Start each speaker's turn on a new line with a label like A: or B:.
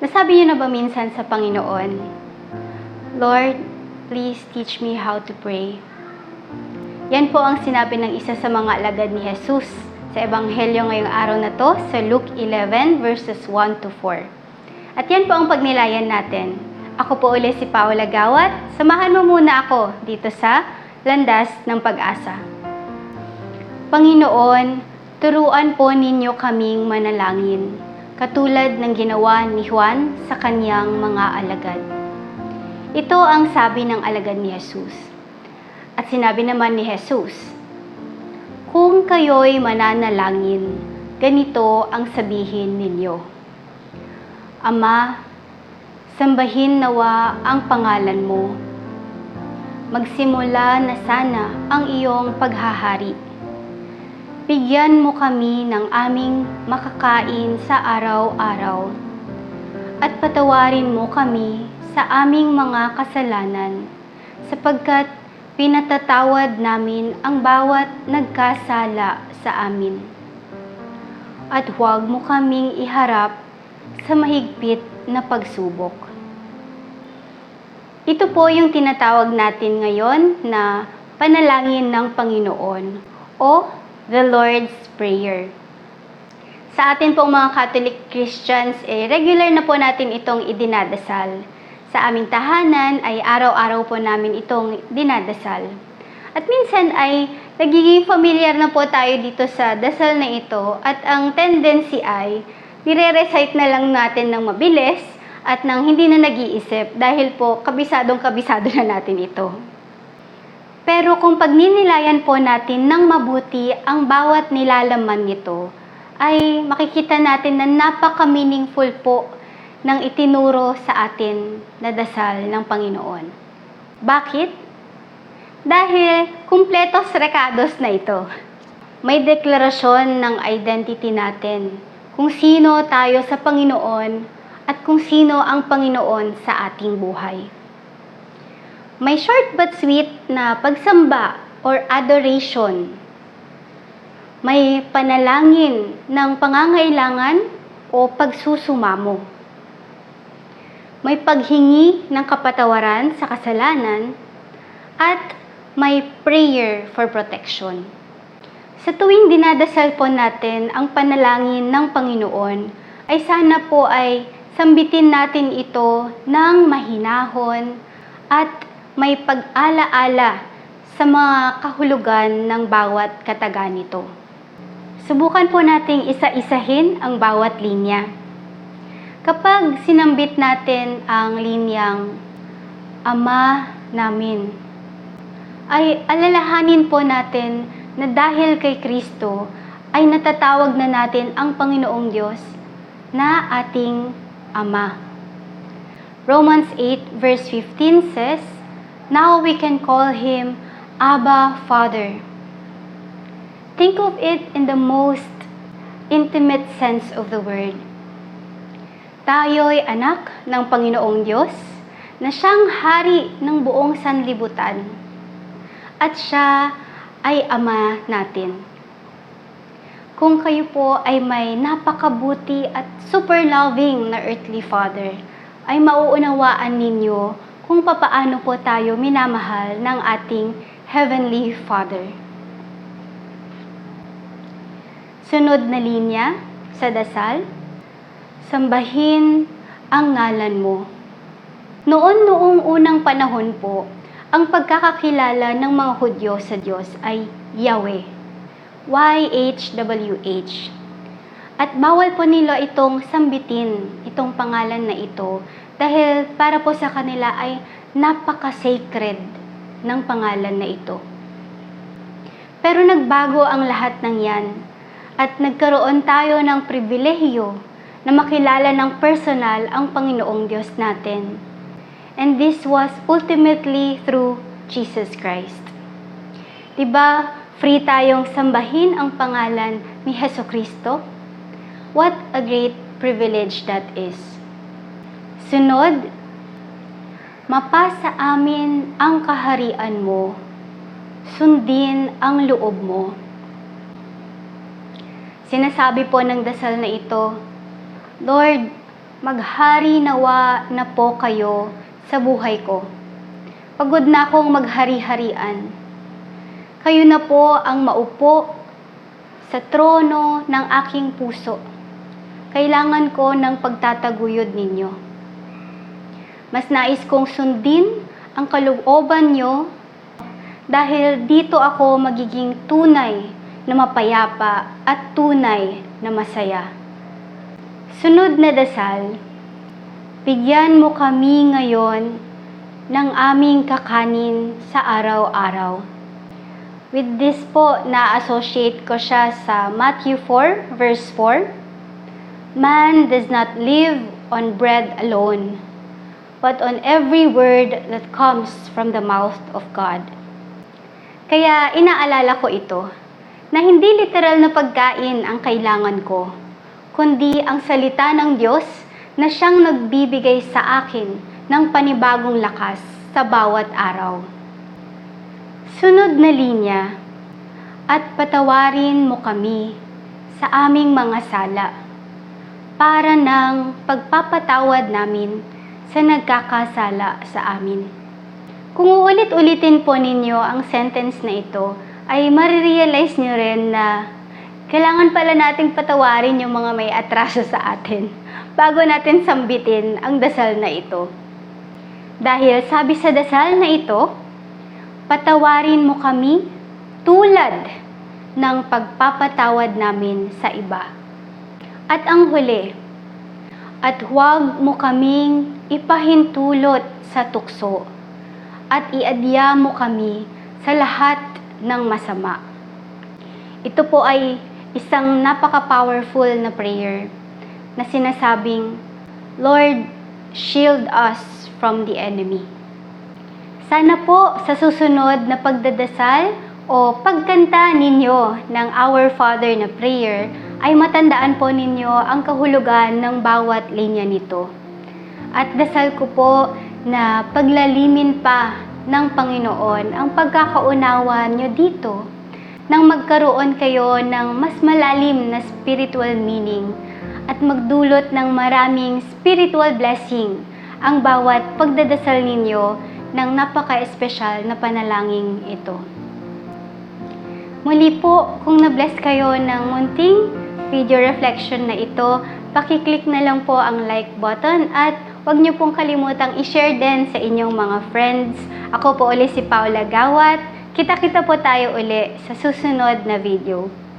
A: Nasabi niyo na ba minsan sa Panginoon, Lord, please teach me how to pray. Yan po ang sinabi ng isa sa mga alagad ni Jesus sa Ebanghelyo ngayong araw na to sa Luke 11 verses 1 to 4. At yan po ang pagnilayan natin. Ako po ulit si Paula Gawat. Samahan mo muna ako dito sa Landas ng Pag-asa. Panginoon, turuan po ninyo kaming manalangin, katulad ng ginawa ni Juan sa kanyang mga alagad. Ito ang sabi ng alagad ni Jesus. At sinabi naman ni Jesus, Kung kayo'y mananalangin, ganito ang sabihin ninyo. Ama, sambahin nawa ang pangalan mo. Magsimula na sana ang iyong paghahari. Bigyan mo kami ng aming makakain sa araw-araw. At patawarin mo kami sa aming mga kasalanan, sapagkat pinatatawad namin ang bawat nagkasala sa amin. At huwag mo kaming iharap sa mahigpit na pagsubok. Ito po yung tinatawag natin ngayon na panalangin ng Panginoon o the Lord's Prayer. Sa atin pong mga Catholic Christians, eh, regular na po natin itong idinadasal. Sa aming tahanan ay araw-araw po namin itong dinadasal. At minsan ay nagiging familiar na po tayo dito sa dasal na ito at ang tendency ay nire-recite na lang natin ng mabilis at nang hindi na nag-iisip dahil po kabisadong kabisado na natin ito. Pero kung pagninilayan po natin ng mabuti ang bawat nilalaman nito, ay makikita natin na napaka-meaningful po ng itinuro sa atin na dasal ng Panginoon. Bakit? Dahil kumpletos rekados na ito. May deklarasyon ng identity natin, kung sino tayo sa Panginoon at kung sino ang Panginoon sa ating buhay. May short but sweet na pagsamba or adoration. May panalangin ng pangangailangan o pagsusumamo. May paghingi ng kapatawaran sa kasalanan at may prayer for protection. Sa tuwing dinadasal po natin ang panalangin ng Panginoon, ay sana po ay sambitin natin ito ng mahinahon at may pag-alaala sa mga kahulugan ng bawat kataga nito. Subukan po nating isa-isahin ang bawat linya. Kapag sinambit natin ang linyang Ama namin, ay alalahanin po natin na dahil kay Kristo ay natatawag na natin ang Panginoong Diyos na ating Ama. Romans 8 verse 15 says, Now we can call Him Abba Father. Think of it in the most intimate sense of the word. Tayo'y anak ng Panginoong Diyos na siyang hari ng buong sanlibutan at siya ay ama natin. Kung kayo po ay may napakabuti at super loving na earthly father, ay mauunawaan ninyo kung papaano po tayo minamahal ng ating heavenly father. Sunod na linya sa dasal, sambahin ang ngalan mo. Noon noong unang panahon po, ang pagkakakilala ng mga Hudyo sa Diyos ay Yahweh. Y-H-W-H. At bawal po nila itong sambitin, itong pangalan na ito, dahil para po sa kanila ay napaka-sacred ng pangalan na ito. Pero nagbago ang lahat ng yan at nagkaroon tayo ng pribilehiyo na makilala ng personal ang Panginoong Diyos natin. And this was ultimately through Jesus Christ. Diba, free tayong sambahin ang pangalan ni Heso Kristo? What a great privilege that is. Sunod, mapasa amin ang kaharian mo, sundin ang loob mo. Sinasabi po ng dasal na ito, Lord, maghari nawa na po kayo sa buhay ko. Pagod na akong maghari-harian. Kayo na po ang maupo sa trono ng aking puso. Kailangan ko ng pagtataguyod ninyo. Mas nais kong sundin ang kalooban nyo dahil dito ako magiging tunay na mapayapa at tunay na masaya. Sunod na dasal, bigyan mo kami ngayon ng aming kakanin sa araw-araw. With this po, na-associate ko siya sa Matthew 4, verse 4. Man does not live on bread alone, but on every word that comes from the mouth of God. Kaya inaalala ko ito, na hindi literal na pagkain ang kailangan ko, kundi ang salita ng Diyos na siyang nagbibigay sa akin ng panibagong lakas sa bawat araw. Sunod na linya, at patawarin mo kami sa aming mga sala para ng pagpapatawad namin sa nagkakasala sa amin. Kung uulit-ulitin po ninyo ang sentence na ito, ay marirealize nyo rin na kailangan pala nating patawarin yung mga may atraso sa atin bago natin sambitin ang dasal na ito. Dahil sabi sa dasal na ito, patawarin mo kami tulad ng pagpapatawad namin sa iba. At ang huli, at huwag mo kaming ipahintulot sa tukso at iadya mo kami sa lahat ng masama. Ito po ay isang napaka-powerful na prayer na sinasabing, Lord, shield us from the enemy. Sana po sa susunod na pagdadasal o pagkanta ninyo ng Our Father na prayer ay matandaan po ninyo ang kahulugan ng bawat linya nito. At dasal ko po na paglalimin pa ng Panginoon ang pagkakaunawa nyo dito nang magkaroon kayo ng mas malalim na spiritual meaning at magdulot ng maraming spiritual blessing ang bawat pagdadasal ninyo ng napaka-espesyal na panalangin ito. Muli po, kung na-bless kayo ng munting video reflection na ito, pakiclick na lang po ang like button at huwag niyo pong kalimutang i-share din sa inyong mga friends. Ako po ulit si Paula Gawat. Kita-kita po tayo uli sa susunod na video.